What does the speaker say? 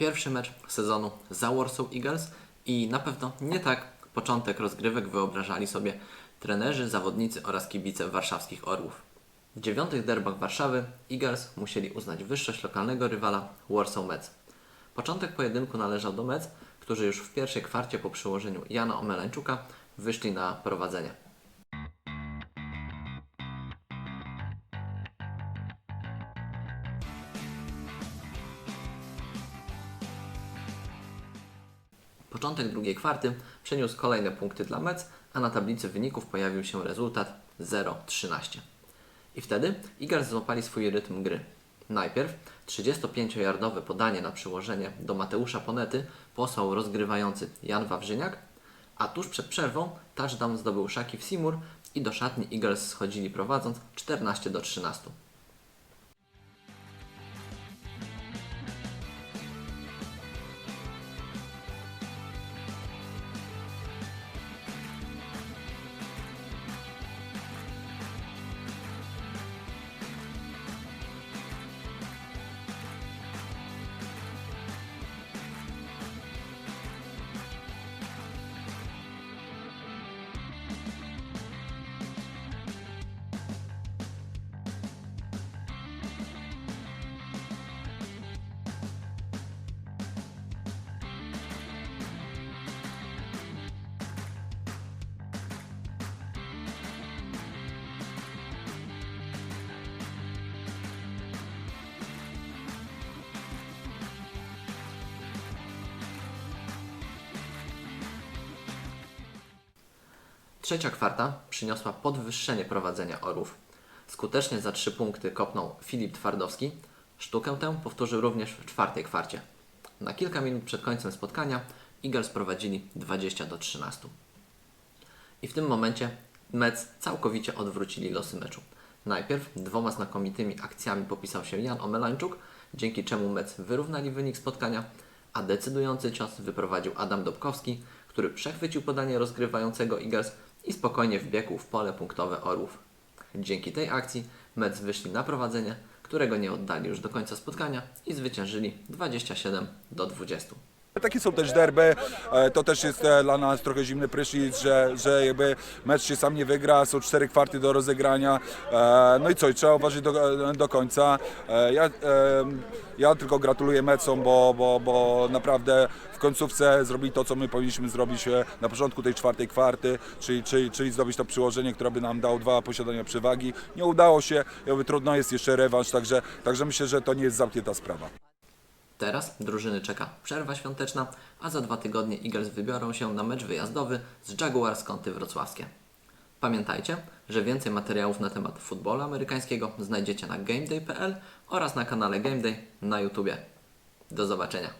Pierwszy mecz sezonu za Warsaw Eagles i na pewno nie tak początek rozgrywek wyobrażali sobie trenerzy, zawodnicy oraz kibice warszawskich Orłów. W dziewiątych derbach Warszawy Eagles musieli uznać wyższość lokalnego rywala Warsaw Mets. Początek pojedynku należał do Mets, którzy już w pierwszej kwarcie po przyłożeniu Jana Omelańczuka wyszli na prowadzenie. Początek drugiej kwarty przyniósł kolejne punkty dla Mets, a na tablicy wyników pojawił się rezultat 0-13. I wtedy Eagles złapali swój rytm gry. Najpierw 35-jardowe podanie na przyłożenie do Mateusza Ponety posłał rozgrywający Jan Wawrzyniak, a tuż przed przerwą touchdown zdobył Shakif Simur i do szatni Eagles schodzili prowadząc 14 do 13. Trzecia kwarta przyniosła podwyższenie prowadzenia Orłów. Skutecznie za trzy punkty kopnął Filip Twardowski. Sztukę tę powtórzył również w czwartej kwarcie. Na kilka minut przed końcem spotkania Eagles prowadzili 20 do 13. I w tym momencie Mets całkowicie odwrócili losy meczu. Najpierw dwoma znakomitymi akcjami popisał się Jan Omelańczuk, dzięki czemu Mets wyrównali wynik spotkania, a decydujący cios wyprowadził Adam Dobkowski, który przechwycił podanie rozgrywającego Eagles i spokojnie wbiegł w pole punktowe Orłów. Dzięki tej akcji Mets wyszli na prowadzenie, którego nie oddali już do końca spotkania i zwyciężyli 27 do 20. Takie są też derby, e, to też jest e, dla nas trochę zimny prysznic, że, że jakby mecz się sam nie wygra, są cztery kwarty do rozegrania, e, no i co, trzeba uważać do, do końca. Ja, ja tylko gratuluję mecom, bo, bo, bo naprawdę w końcówce zrobili to, co my powinniśmy zrobić na początku tej czwartej kwarty, czyli, czyli, czyli zdobyć to przyłożenie, które by nam dało dwa posiadania przewagi. Nie udało się, jakby trudno jest jeszcze rewanż, także, także myślę, że to nie jest zamknięta sprawa. Teraz drużyny czeka przerwa świąteczna, a za dwa tygodnie Eagles wybiorą się na mecz wyjazdowy z Jaguars Kąty Wrocławskie. Pamiętajcie, że więcej materiałów na temat futbolu amerykańskiego znajdziecie na gameday.pl oraz na kanale Gameday na YouTubie. Do zobaczenia.